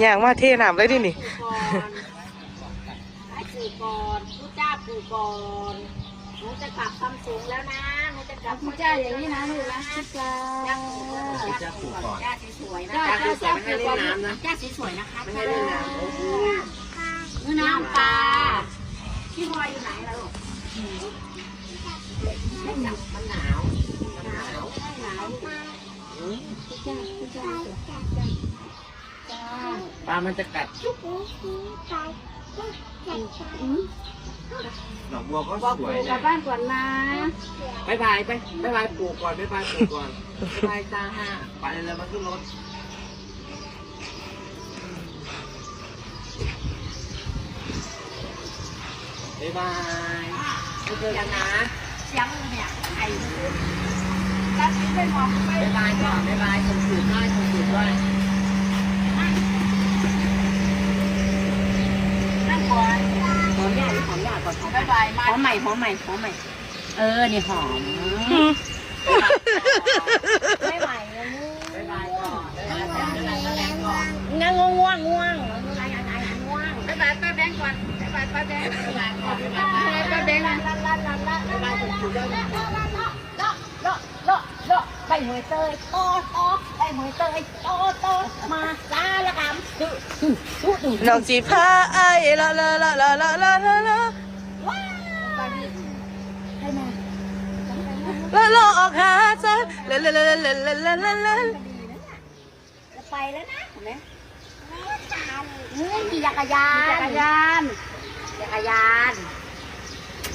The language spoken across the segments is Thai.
อย่างมาเทน้ำเลยดินี่ปูก่อนผู้เจ้าปูก่อนหนูจะกลับคำสูงแล้วนะหนูจะกลับผู้จ้าอย่างนี้นะลูกนะจ้า จ้าปู่ก่อน จ้าสวยๆนะจ้าจ้าจ้าจ้าปู่ก่อนนะจ้าสวยๆนะคะไม่ให้เล่นน้ำโอ้โหนี่น้ำปลาพี่พลอยอยู่ไหนล่ะลูกไม่จับมันหนาวมันหนาวหนาวผู้จ้าผู้จ้าจ้า ปลามันจะกัดดอกบัวก็บอกสวยปู่กลันะบบ้านก่อนนะบายบายไปบายบายปลูกก่อนบายบายปลูกก่อนบายบายจ้าห้าไปเลยมาขึ้นรถบายบายไปเจอกันนะเสียงเนี่ยไอ้รัดไม่มองไม่บายบายก่อนบายบายส่งสูตรด้วยส่งสูตรด้วย ก่อหอมใหม่หอมใหม่หอมใหม่ เออ นี่หอมไม่ไหวแล้วไม่ไหวก่องง่วงง่วงบ๊ายบายป้าแบงก่อนบ๊ายบายป้าแบงบ๊ายบายป้าแบงไปหวยเตยโตโตไปหวยเตยโตโตมาลาละคำดูดูดูดอกสีฟ้าไอ้ละละละละละละ แล้วลออกหาซะเลลเลลลลลลลไปแล้วนะเห็นไหมนี่ขี่จักรยานจักรยานจักรยาน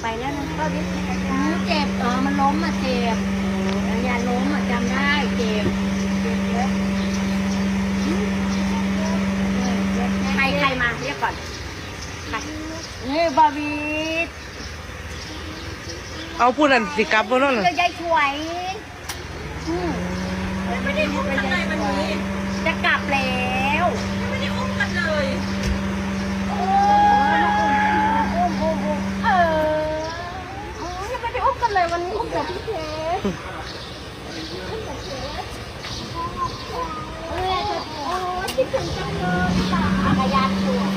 ไปแล้วนะก็วิ่งเจ็บเออมันล้มมาเจ็บจักรยานล้มอะจำได้เจ็บใครใครมาเรียกก่อนใครนี่บาบี เอาพูดนั่นสิกลับบ่นั่นน่ะเรือยายช่วยไม่ได้อุ้มกันเลยวันนี้จะกลับแล้วไม่ได้อุ้มกันเลยโอ้อุ้มอุ้มอุ้มเออโอ้ยไม่ได้อุ้มกันเลยวันนี้อุ้มแต่พี่เคสเออโอ้ยคิดถึงจังเลยจักรยานสวย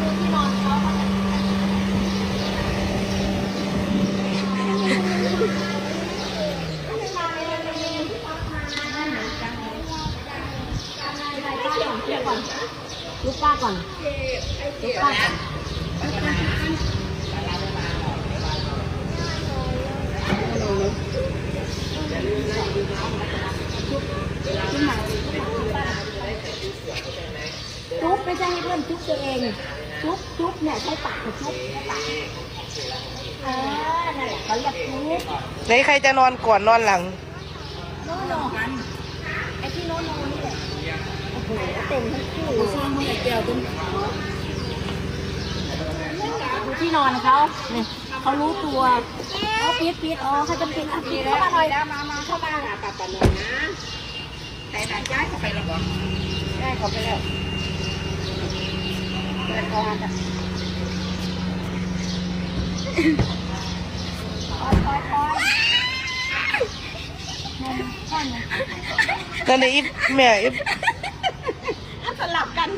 ดูที่นอนเขาเขาจะ ลูกป้าก่อนลูกป้าก่อนจุ๊บไม่ใช่ให้เพื่อนจุ๊บตัวเองจุ๊บจุ๊บเนี่ยใช้ปากจุ๊บใช้ปากเออนั่นแหละเขาเรียกจุ๊บไหนใครจะนอนก่อนนอนหลังโน่นนอนไอ้ที่โน่นนอนนี่แหละโอ้โห เต็มทั้งคู่ดูซ่อนมือเดียวต้องดูที่นอนเขาเนี่ยเขารู้ตัวเขาปิดปิดอ๋อเขาจะปิดอะปิดเข้ามาหน่อยแล้วมามาเข้ามาหาป้าป้าหน่อยนะแต่ไหนย้ายเข้าไปแล้วบ่ย้ายเข้าไปแล้วเดินเข้ามาจ้ะคอยคอยคอนั่นนี่อีแม่อีส ลับกัน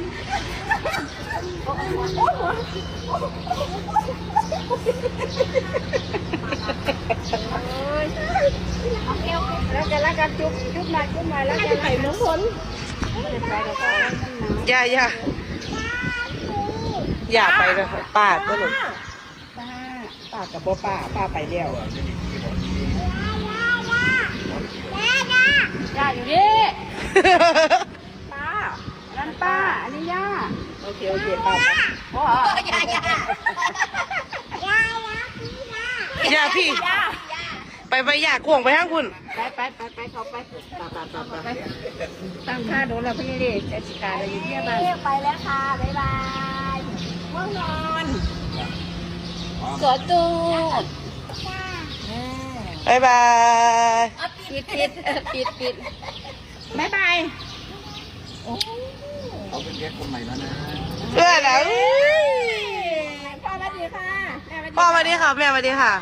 โอเคโอเคแล้วกันแล้วกันจุ๊บจุ๊บหน่อยจุ๊บหน่อยแล้วกันไปน้องฝนไปแล้วก็ย่าย่าอย่าไปเลยป้าก็หลุดป้าป้ากับบ่ป้าป้าไปเดียวย่าอยู่นี่ป้านั่นป้าอันนี้ย่า โอเคโอเคป้าโอ้ย่ายาย่าพี่ไปไปยากวงไปห้างคุณไปไปไปไปเขาไปป้าป้าป้าป้าตั้งท่าโดนแล้วพี่ดิเจสิกาเราอยู่ที่บ้านไปแล้วค่ะบ๊ายบายง่วงนอนกอดตูดบายบายปิดปิดปิดปิดบ๊ายบาย เขาเป็นเด็กคนใหม่แล้วนะเพื่อนอะพ่อสวัสดีค่ะ แม่สวัสดีพ่อมาดีค่ะ แม่มาดีค่ะ